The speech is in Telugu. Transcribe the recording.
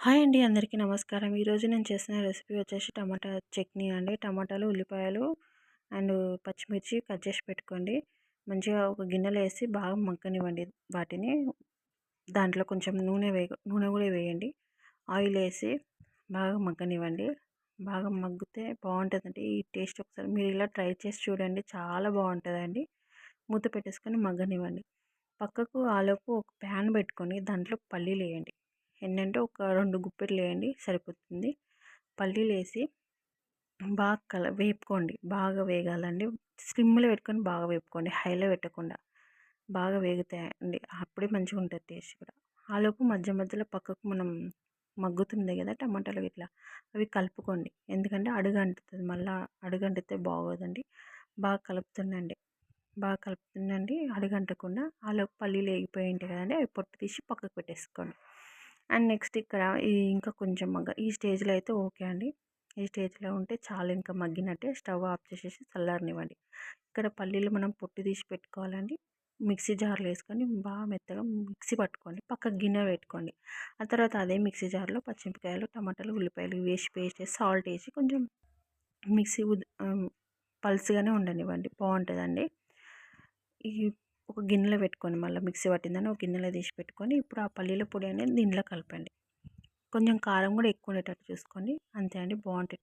హాయ్ అండి అందరికీ నమస్కారం. ఈరోజు నేను చేసిన రెసిపీ వచ్చేసి టమాటా చట్నీ అండి. టమాటాలు ఉల్లిపాయలు అండ్ పచ్చిమిర్చి కట్ చేసి పెట్టుకోండి. మంచిగా ఒక గిన్నెలో వేసి బాగా మగ్గనివ్వండి వాటిని. దాంట్లో కొంచెం నూనె వేయ నూనె కూడా వేయండి. ఆయిల్ వేసి బాగా మగ్గనివ్వండి. బాగా మగ్గితే బాగుంటుందండి. ఈ టేస్ట్ ఒకసారి మీరు ఇలా ట్రై చేసి చూడండి. చాలా బాగుంటుందండి. మూత పెట్టేసుకొని మగ్గనివ్వండి. పక్కకు ఆలోపు ఒక ప్యాన్ పెట్టుకొని దాంట్లో పల్లీలు వేయండి. ఏంటంటే ఒక రెండు గుప్పెట్లు వేయండి సరిపోతుంది. పల్లీలు వేసి బాగా కల వేపుకోండి. బాగా వేగాలండి. స్లిమ్లో పెట్టుకొని బాగా వేపుకోండి. హైలో పెట్టకుండా బాగా వేగుతాయండి. అప్పుడే మంచిగా ఉంటుంది టేస్ట్ కూడా. ఆలోపు మధ్య మధ్యలో పక్కకు మనం మగ్గుతుంది కదా టమాటాలు ఇట్లా అవి కలుపుకోండి. ఎందుకంటే అడుగు అంటుతుంది. మళ్ళీ అడుగు అంటితే బాగోదండి. బాగా కలుపుతుండండి. బాగా కలుపుతుండండి. అడుగంటకుండా ఆలోపు పల్లీలు వేగిపోయి ఉంటాయి కదండి. అవి పొట్టు తీసి పక్కకు పెట్టేసుకోండి. అండ్ నెక్స్ట్ ఇక్కడ ఇంకా కొంచెం మగ్గ ఈ స్టేజ్లో అయితే ఓకే అండి. ఈ స్టేజ్లో ఉంటే చాలా ఇంకా మగ్గినట్టే. స్టవ్ ఆఫ్ చేసేసి చల్లారనివ్వండి. ఇక్కడ పల్లీలు మనం పొట్టు తీసి పెట్టుకోవాలండి. మిక్సీ జార్లో వేసుకొని బాగా మెత్తగా మిక్సీ పట్టుకోండి పక్క గిన్నె పెట్టుకోండి. ఆ తర్వాత అదే మిక్సీ జార్లో పచ్చిమిరపకాయలు టమాటాలు ఉల్లిపాయలు వేసి పేస్ట్ వేసి సాల్ట్ వేసి కొంచెం మిక్సీ పల్స్గానే ఉండనివ్వండి. బాగుంటుందండి. ఈ ఒక గిన్నెలో పెట్టుకొని మళ్ళీ మిక్సీ పట్టిందని ఒక గిన్నెలో తీసి పెట్టుకొని ఇప్పుడు ఆ పల్లీల పొడి అనేది దీంట్లో కలపండి. కొంచెం కారం కూడా ఎక్కువ ఉండేటట్టు చూసుకోండి. అంతే అండి బాగుంటుంది